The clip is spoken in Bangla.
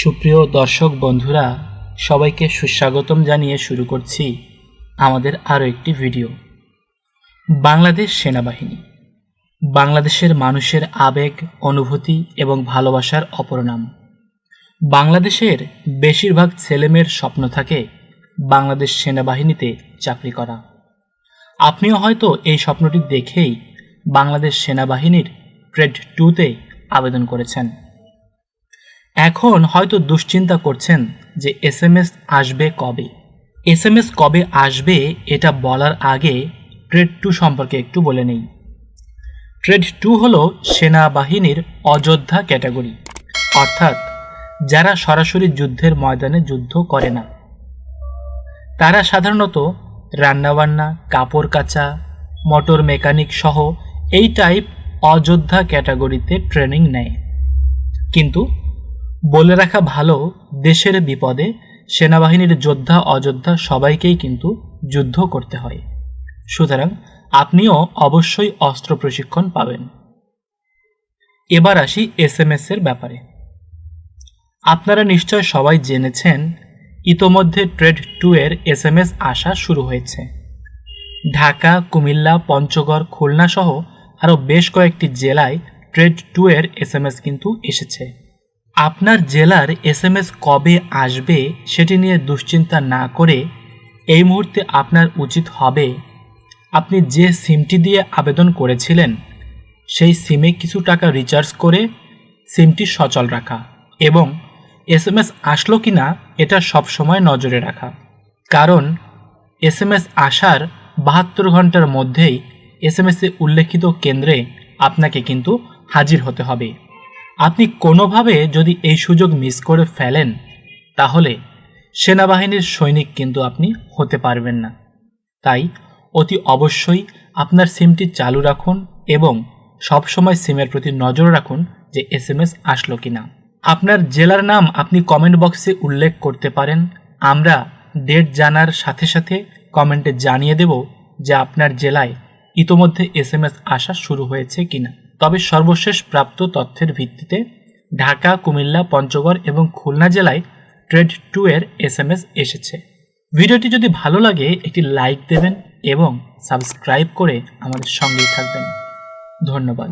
সুপ্রিয় দর্শক বন্ধুরা, সবাইকে সুস্বাগতম জানিয়ে শুরু করছি আমাদের আরও একটি ভিডিও। বাংলাদেশ সেনাবাহিনী, বাংলাদেশের মানুষের আবেগ, অনুভূতি এবং ভালোবাসার অপর নাম বাংলাদেশের বেশিরভাগ ছেলেমেয়ের স্বপ্ন থাকে বাংলাদেশ সেনাবাহিনীতে চাকরি করা। আপনিও হয়তো এই স্বপ্নটি দেখেই বাংলাদেশ সেনাবাহিনীর ট্রেড টুতে আবেদন করেছেন। এখন হয়তো দুশ্চিন্তা করছেন যে এস এম এস আসবে কবে। এস এম এস কবে আসবে এটা বলার আগে ট্রেড টু সম্পর্কে একটু বলে নেই। ট্রেড টু হল সেনাবাহিনীর অযোধ্যা ক্যাটাগরি। অর্থাৎ যারা সরাসরি যুদ্ধের ময়দানে যুদ্ধ করে না। তারা সাধারণত রান্নাবান্না, কাপড় কাচা মোটর মেকানিক সহ এই টাইপ অযোধ্যা ক্যাটাগরিতে ট্রেনিং নেয়। কিন্তু বলে রাখা ভালো, দেশের বিপদে সেনাবাহিনীর যোদ্ধা অযোধ্যা সবাইকেই কিন্তু যুদ্ধ করতে হয়। সুতরাং আপনিও অবশ্যই অস্ত্র প্রশিক্ষণ পাবেন। এবার আসি এস এম এর ব্যাপারে। আপনারা নিশ্চয় সবাই জেনেছেন, ইতোমধ্যে ট্রেড টু এর এস এম এস আসা শুরু হয়েছে। ঢাকা, কুমিল্লা, পঞ্চগড়, খুলনা সহ আরও বেশ কয়েকটি জেলায় ট্রেড টু এর এস এম এস কিন্তু এসেছে। আপনার জেলার এস এম এস কবে আসবে সেটি নিয়ে দুশ্চিন্তা না করে এই মুহূর্তে আপনার উচিত হবে আপনি যে সিমটি দিয়ে আবেদন করেছিলেন, সেই সিমে কিছু টাকা রিচার্জ করে সিমটি সচল রাখা এবং এস এম এস আসলো কি না এটা সবসময় নজরে রাখা। কারণ এস এম এস আসার বাহাত্তর ঘণ্টার মধ্যেই এস এম এসে উল্লেখিত কেন্দ্রে আপনাকে কিন্তু হাজির হতে হবে। আপনি কোনোভাবে যদি এই সুযোগ মিস করে ফেলেন, তাহলে সেনাবাহিনীর সৈনিক কিন্তু আপনি হতে পারবেন না। তাই অতি অবশ্যই আপনার সিমটি চালু রাখুন এবং সবসময় সিমের প্রতি নজর রাখুন যে এস এম এস আসলো কি না আপনার জেলার নাম আপনি কমেন্ট বক্সে উল্লেখ করতে পারেন। আমরা ডেট জানার সাথে সাথে কমেন্টে জানিয়ে দেব যে আপনার জেলায় ইতোমধ্যে এস এম এস আসা শুরু হয়েছে কিনা। তবে সর্বশেষ প্রাপ্ত তথ্যের ভিত্তিতে ঢাকা, কুমিল্লা, পঞ্চগড় এবং খুলনা জেলায় ট্রেড টু এর এস এম এস এসেছে। ভিডিওটি যদি ভালো লাগে, একটি লাইক দেবেন এবং সাবস্ক্রাইব করে আমাদের সঙ্গেই থাকবেন। ধন্যবাদ।